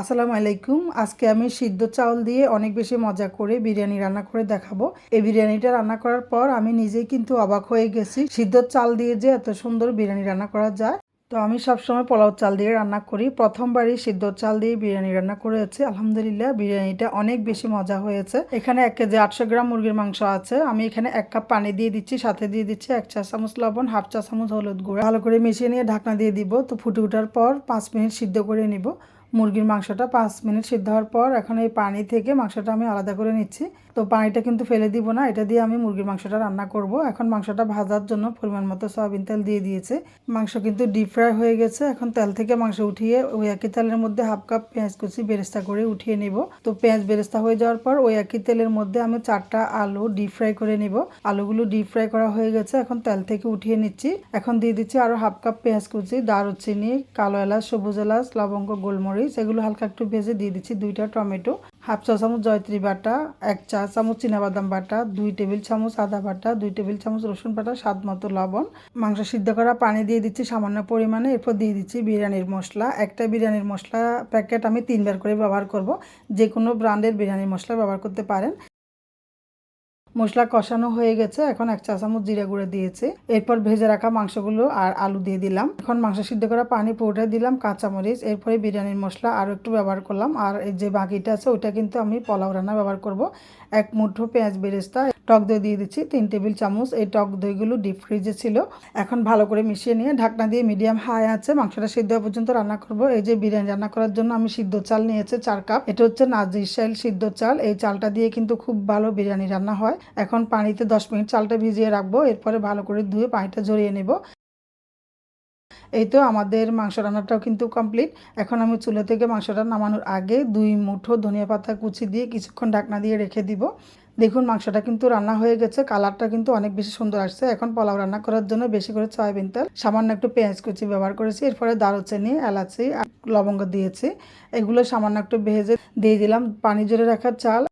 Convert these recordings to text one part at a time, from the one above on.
আসসালামু আলাইকুম। আজকে আমি সিদ্ধ চাউল দিয়ে অনেক বেশি মজা করে বিরিয়ানি রান্না করে দেখাবো। এই বিরিয়ানিটা রান্না করার পর আমি নিজেই কিন্তু অবাক হয়ে গেছি। সিদ্ধ চাল দিয়ে যে এত সুন্দর বিরিয়ানি রান্না করা যায়। তো আমি সবসময় পোলাও চাল দিয়ে রান্না করি। প্রথমবারই সিদ্ধ চাল দিয়ে বিরিয়ানি রান্না করেছি। আলহামদুলিল্লাহ, বিরিয়ানিটা অনেক বেশি মজা হয়েছে। এখানে এক কেজি আটশো গ্রাম মুরগির মাংস আছে। আমি এখানে এক কাপ পানি দিয়ে দিচ্ছি, সাথে দিয়ে দিচ্ছি এক চা চামচ লবণ, হাফ চা চামচ হলুদ গুঁড়া। ভালো করে মিশিয়ে নিয়ে ঢাকনা দিয়ে দিব। তো ফুটে ওঠার পর পাঁচ মিনিট সিদ্ধ করে নিব। মুরগির মাংসটা পাঁচ মিনিট সিদ্ধ হওয়ার পর এখন এই পানি থেকে মাংসটা আমি আলাদা করে নিচ্ছি। তো পানিটা কিন্তু ফেলে দিব না, এটা দিয়ে আমি মুরগির মাংসটা রান্না করব। এখন মাংসটা ভাজার জন্য পরিমাণ মতো সয়াবিন তেল দিয়ে দিয়েছে। মাংস কিন্তু ডিপ ফ্রাই হয়ে গেছে, এখন তেল থেকে মাংস উঠিয়ে ওই একই তেলের মধ্যে হাফ কাপ পেঁয়াজ কুচি বেরেস্তা করে উঠিয়ে নিব। তো পেঁয়াজ বেরেস্তা হয়ে যাওয়ার পর ওই একই তেলের মধ্যে আমি চারটা আলু ডিপ ফ্রাই করে নিব। আলুগুলো ডিপ ফ্রাই করা হয়ে গেছে, এখন তেল থেকে উঠিয়ে নিচ্ছি। এখন দিয়ে দিচ্ছি আরও হাফ কাপ পেঁয়াজ কুচি, দারুচিনি, কালো এলাচ, সবুজ এলাচ, লবঙ্গ, গোলমরিচ, এগুলো হালকা একটু ভেজে দিয়ে দিচ্ছি দুইটা টমেটো। হাফ চা চামচ জয়ত্রী বাটা, এক চা চামচ বাদাম বাটা, দুই টেবিল চামচ আদা বাটা, দুই টেবিল চামচ রসুন বাটা, স্বাদ মতো লবণ। মাংস সিদ্ধ করা পানি দিয়ে দিচ্ছি সামান্য পরিমাণে। এরপর দিয়ে দিচ্ছি বিরিয়ানির মশলা। একটা বিরিয়ানির মশলা প্যাকেট আমি তিনবার করে ব্যবহার করব। যে কোনো ব্র্যান্ডের বিরিয়ানির মশলা ব্যবহার করতে পারেন। মশলা কষানো হয়ে গেছে। এখন এক চা চামচ জিরা গুঁড়ো দিয়েছে। এরপর ভেজে রাখা মাংসগুলো আর আলু দিয়ে দিলাম। এখন মাংস সিদ্ধ করা পানি পৌঁছে দিলাম কাঁচামরিচ। এরপরে বিরিয়ানির মশলা আরও একটু ব্যবহার করলাম। আর যে বাকিটা আছে, ওটা কিন্তু আমি পোলাও রান্না ব্যবহার করব। এক মুঠো পেঁয়াজ বেরেস্তা টক দই দিয়ে দিচ্ছি, তিন টেবিল চামচ। এই টক দইগুলো ডিপ ফ্রিজে ছিল। এখন ভালো করে মিশিয়ে নিয়ে ঢাকনা দিয়ে মিডিয়াম হাই আছে, মাংসটা সিদ্ধ হওয়া পর্যন্ত রান্না করব। এই যে বিরিয়ানি রান্না করার জন্য আমি সিদ্ধ চাল নিয়েছে, চার কাপ। এটা হচ্ছে নাজির শাইল সিদ্ধ চাল। এই চালটা দিয়ে কিন্তু খুব ভালো বিরিয়ানি রান্না হয়। এখন পানিতে দশ মিনিট চালটা ভিজিয়ে রাখব। এরপরে ভালো করে ধুয়ে পানিটা ঝরিয়ে নেব। এই তো আমাদের মাংস রান্নাটাও কিন্তু কমপ্লিট এখন আমি চুলা থেকে মাংসটা নামানোর আগে দুই মুঠো ধনিয়া পাতা কুচি দিয়ে কিছুক্ষণ ঢাকনা দিয়ে রেখে দিব। দেখুন, মাংসটা কিন্তু রান্না হয়ে গেছে, কালারটা কিন্তু অনেক বেশি সুন্দর আসছে। এখন পোলাও রান্না করার জন্য বেশি করে সয়াবিন তেল, সামান্য একটু পেঁয়াজ কুচি ব্যবহার করেছি। এরপরে দারুচিনি, এলাচি আর লবঙ্গ দিয়েছি। এগুলো সামান্য একটু ভেজে দিয়ে দিলাম। পানি জোরে রাখার চাল।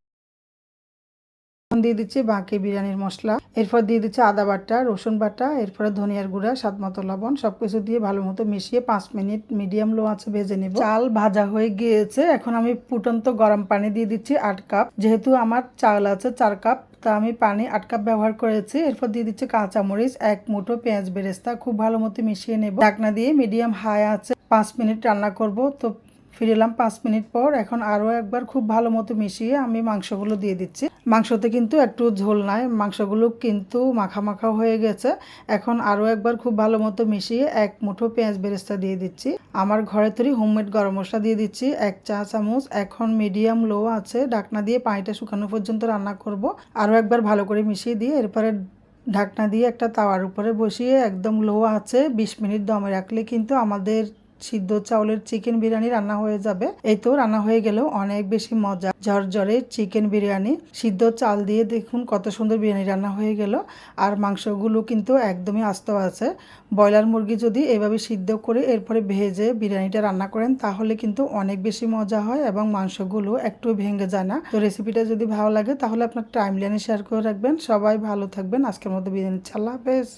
দিয়ে দিচ্ছি বাকি বিরিয়ানির মশলা। এরপর দিয়ে দিচ্ছি আদা বাটা, রসুন বাটা, এরপরে ধনিয়ার গুঁড়া, স্বাদ মতো লবণ, সবকিছু দিয়ে ভালো মতো মিশিয়ে পাঁচ মিনিট মিডিয়াম লো আছে ভেজে নেব। চাল ভাজা হয়ে গিয়েছে, এখন আমি ফুটন্ত গরম পানি দিয়ে দিচ্ছি আট কাপ। যেহেতু আমার চাল আছে চার কাপ, তা আমি পানি আট কাপ ব্যবহার করেছি। এরপর দিয়ে দিচ্ছি কাঁচামরিচ, এক মুঠো পেঁয়াজ বেরেস্তা, খুব ভালো মতো মিশিয়ে নেব। ঢাকনা দিয়ে মিডিয়াম হাই আছে পাঁচ মিনিট রান্না করব। তো ফিরে এলাম পাঁচ মিনিট পর। এখন আরও একবার খুব ভালো মতো মিশিয়ে আমি মাংসগুলো দিয়ে দিচ্ছি। মাংসতে কিন্তু একটু ঝোল নাই, মাংসগুলো কিন্তু মাখা মাখা হয়ে গেছে। এখন আরও একবার খুব ভালো মতো মিশিয়ে এক মুঠো পেঁয়াজ বেরেস্তা দিয়ে দিচ্ছি। আমার ঘরে তৈরি হোমমেড গরম মশলা দিয়ে দিচ্ছি। এক চা চামচ, এখন মিডিয়াম লো আছে ডাকনা দিয়ে পানিটা শুকানো পর্যন্ত রান্না করব। আরও একবার ভালো করে মিশিয়ে দিয়ে এরপরে ঢাকনা দিয়ে একটা তাওয়ার উপরে বসিয়ে একদম লো আছে, বিশ মিনিট দমে রাখলে কিন্তু আমাদের সিদ্ধ চাউলের চিকেন বিরিয়ানি রান্না হয়ে যাবে। এই তো রান্না হয়ে গেলেও অনেক বেশি মজা। ঝরঝরে চিকেন বিরিয়ানি। সিদ্ধ চাল দিয়ে দেখুন কত সুন্দর বিরিয়ানি রান্না হয়ে গেল। আর মাংসগুলো কিন্তু একদমই আস্ত আছে। ব্রয়লার মুরগি যদি এভাবে সিদ্ধ করে এরপরে ভেজে বিরিয়ানিটা রান্না করেন, তাহলে কিন্তু অনেক বেশি মজা হয় এবং মাংসগুলো একটু ভেঙে যায় না। তো রেসিপিটা যদি ভালো লাগে, তাহলে আপনার টাইম লাইনে শেয়ার করে রাখবেন। সবাই ভালো থাকবেন। আজকের মধ্যে বিরিয়ানি ছাল্লা বেশ